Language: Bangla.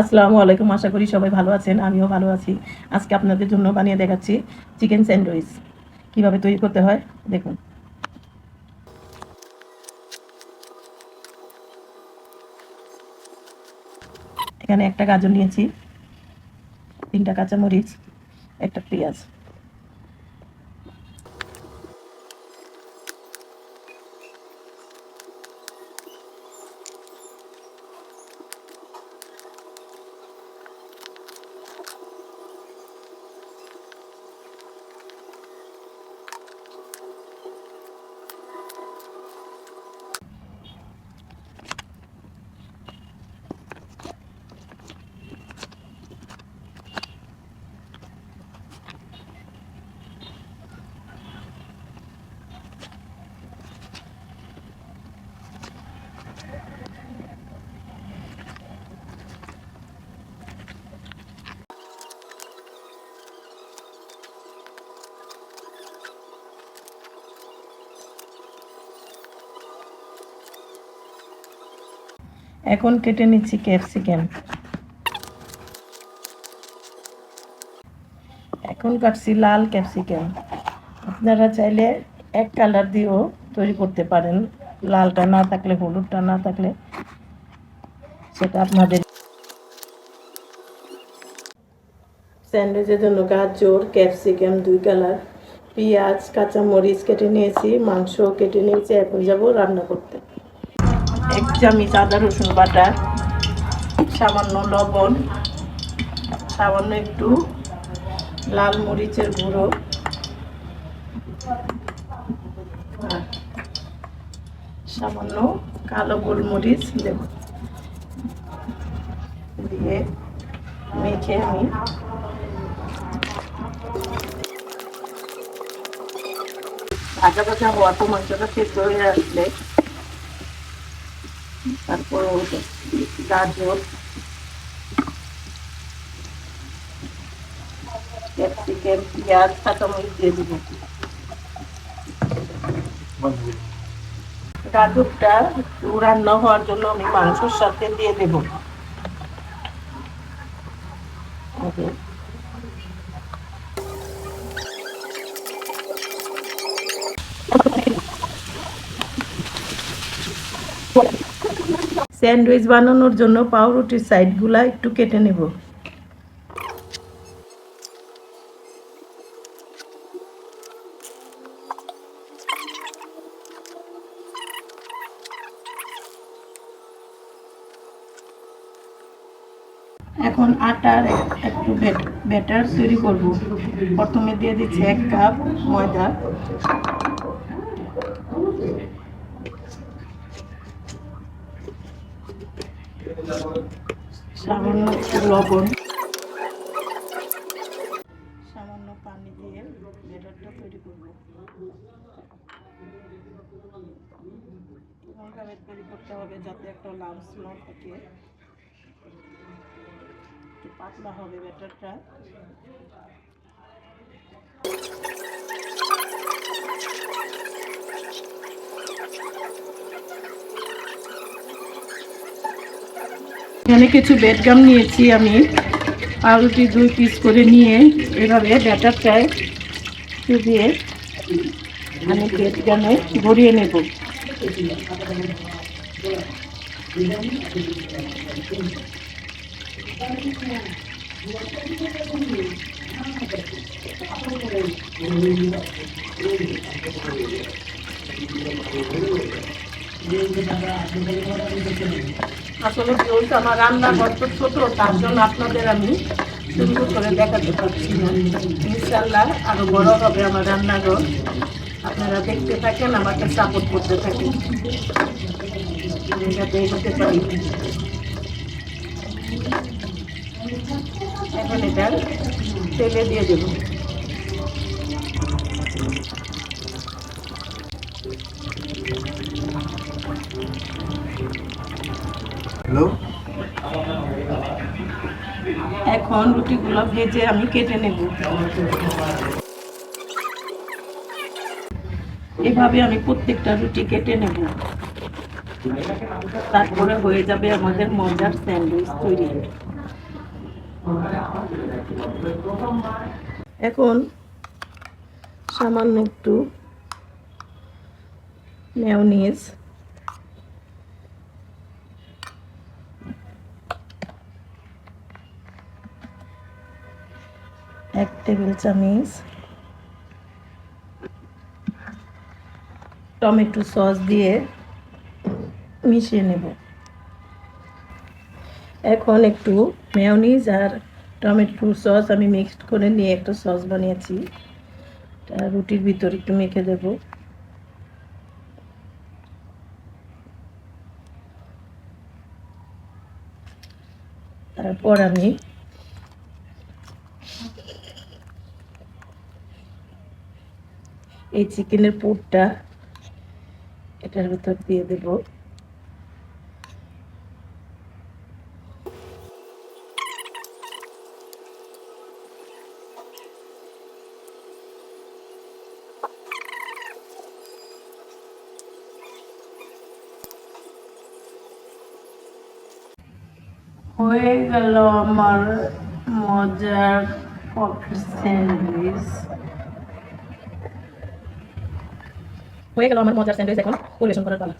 আসসালামু আলাইকুম, আশা করি সবাই ভালো আছেন, আমিও ভালো আছি। আজকে আপনাদের জন্য বানিয়ে দেখাচ্ছি চিকেন স্যান্ডউইচ। কীভাবে তৈরি করতে হয়, দেখুন। এখানে একটা গাজর নিয়েছি, তিনটা কাঁচামরিচ, একটা পেঁয়াজ। এখন কেটে নিচ্ছি ক্যাপসিকাম। এখন কাটছি লাল ক্যাপসিকাম। আপনারা চাইলে এক কালার দিয়েও তৈরি করতে পারেন। লালটা না থাকলে, হলুদটা না থাকলে, সেটা আপনাদের স্যান্ডউইচের জন্য গাজর, ক্যাপসিকাম, দুই কালার, পেঁয়াজ, কাঁচামরিচ কেটে নিয়েছি, মাংস কেটে নিয়েছি, এখন যাব রান্না করতে। এক চামচ আদা রসুন বাটা, সামান্য লবণ, সামান্য একটু লাল মরিচের গুঁড়ো। সামান্য কালো গোলমরিচ দেব। দিয়ে মেখে আমি ভাজা ভাজা হওয়া তো মাংসটা সেদ্ধ হয়ে আসলে তারপর গাজর। ক্যাপসিকাম, পেঁয়াজ, কাঁচামরিচ দিয়ে দিব। গাজরটা রান্না হওয়ার জন্য আমি মাংসের সাথে দিয়ে দেব। ওকে। স্যান্ডউইচ বানানোর জন্য পাউরুটির সাইডগুলা একটু কেটে নেব। এখন আটার একটু ব্যাটার তৈরি করব। প্রথমে দিয়ে দিচ্ছি এক কাপ ময়দা। সামান্য লবণ। সামান্য পানি দিয়ে ব্যাটারটা তৈরি করব। এমনভাবে তৈরি করতে হবে যাতে একটা লামস না থাকে। একটু পাতলা হবে ব্যাটারটা। এখানে কিছু বেডগাম নিয়েছি আমি। পাউরুটি দুই পিস করে নিয়ে এভাবে ব্যাটারটায় দিয়ে আমি বেডগামে ভরিয়ে নেব। আসলে যেহেতু আমার রান্নাঘর তো ছোট, তার জন্য আপনাদের আমি সুন্দর করে দেখাতে পারছি না। ইনশাল্লাহ আরও বড় হবে আমার রান্নাঘর। আপনারা দেখতে থাকেন আমাকে সাপোর্ট করতে থাকেন। যাতে পারি। এখন এটা তেলে দিয়ে দেবো। হ্যালো? এখন রুটিগুলো ভেজে আমি কেটে নেব। এভাবে আমি প্রত্যেকটা রুটি কেটে নেব। তারপরে হয়ে যাবে আমাদের মজার স্যান্ডউইচ তৈরি। এখন সামান্য একটু মেয়নিজ এক টেবিল চামচ, টমেটো সস দিয়ে মিশিয়ে নেব। এখন একটু মেয়নিজ আর টমেটো সস আমি মিক্সড করে নিয়ে একটা সস বানিয়েছি। রুটির ভিতর একটু মেখে দেব। তারপর আমি এই চিকেনের পুরটা এটার ভিতর দিয়ে দেব। হয়ে গেল আমার মজার পকেট স্যান্ডউইচ। হয়ে গেল আমার মজার স্যান্ডউইচ এখন পরিবেশন করার পালা